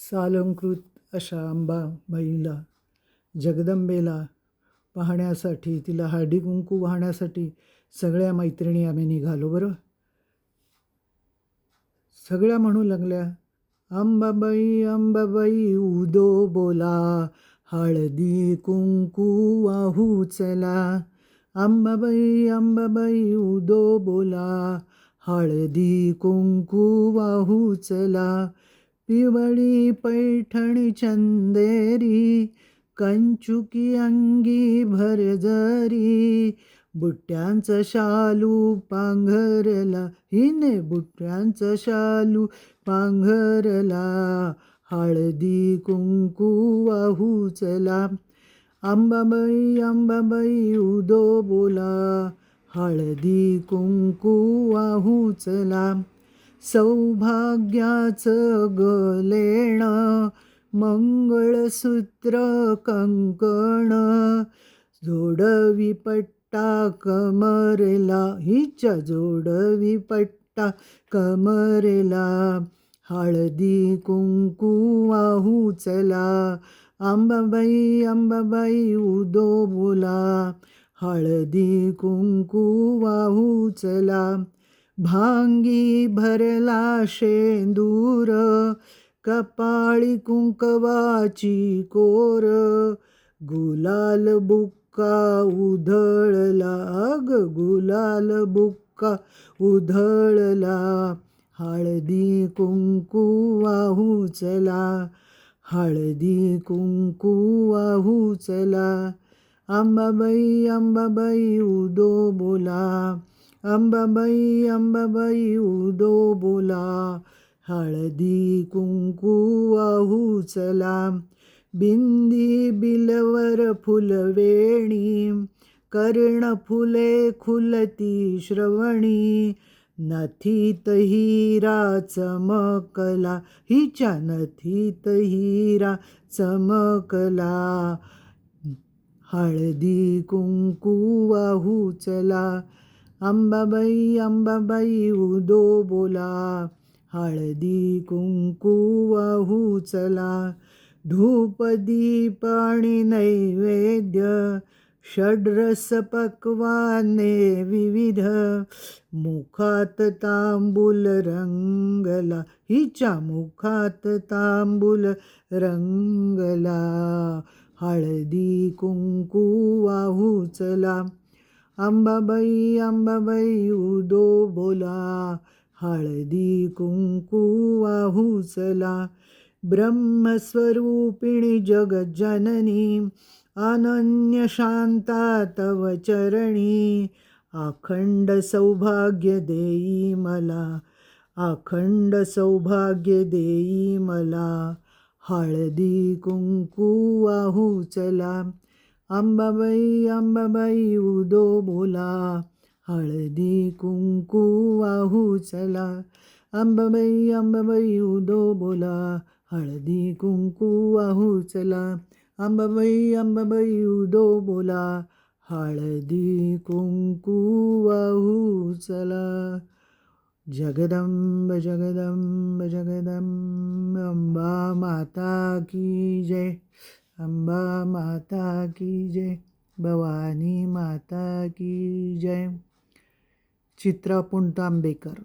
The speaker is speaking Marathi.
सालंकृत अशा अंबाबाईला जगदंबेला पाहण्यासाठी तिला हळदी कुंकू वाहण्यासाठी सगळ्या मैत्रिणी आम्ही निघालो बरं. सगळ्या म्हणू लागल्या अंबाबाई अंबाबाई उदो बोला हळदी कुंकू वाहू चला. अंबाबाई अंबाबाई उदो बोला हळदी कुंकू वाहू चला. पिवळी पैठणी चंदेरी कंचुकी अंगी भरजरी बुट्ट्यांचं शालू पांघरला हिने बुट्ट्यांचं शालू पांघरला हळदी कुंकू वाहू चला अंबाबाई अंबाबाई उदो बोला हळदी कुंकू वाहू चला सौभाग्याचं गलेण मंगळसूत्र कंकण जोडवी पट्टा कमरेला हिच्या जोडवी पट्टा कमरेला हळदी कुंकू वाहू चला आंबाबाई अंबाबाई उदो बोला हळदी कुंकू वाहू चला. भांगी भरला शेंदूर कपाळी कुंकवाची कोर गुलाल बुक्का उधळला ग गुलाल बुक्का उधळला हळदी कुंकू वाहू चला हळदी कुंकू वाहू चला अंबाबाई अंबाबाई उदो बोला अंबाबाई अंबाबाई उदो बोला हळदी कुंकू वाहू चला बिंदी बिलवर फुलवेणी कर्ण फुले खुलती श्रवणी नथीत हिरा चमकला हिच्या नथीत हिरा चमकला हळदी कुंकू वाहू चला अंबाबाई अंबाबाई उदो बोला हळदी कुंकू वाहू चला धूप दीप आणि नैवेद्य षड्रस पक्वाने विविध मुखात तांबूल रंगला हिच्या मुखात तांबूल रंगला हळदी कुंकू वाहू चला अंबाबाई अंबाबाई उदो बोला हळदी कुंकू वाहू चला. ब्रह्मस्वरूपिणी जगज्जननी अनन्य शांता तव चरणी अखंड सौभाग्य देई मला अखंड सौभाग्य देई मला हळदी कुंकू वाहू चला. अंबाबाई अंबाबाई उदो बोला हळदी कुंकू वाहू चला. अंबाबाई अंबाबाई उदो बोला हळदी कुंकू वाहू चला. अंबाबाई अंबाबाई उदो बोला हळदी कुंकू वाहू चला. जगदंब जगदंब जगदंब अंबा माता की जय. अंबा माता की जय भवानी माता की जय. चित्रा पुंटांबेकर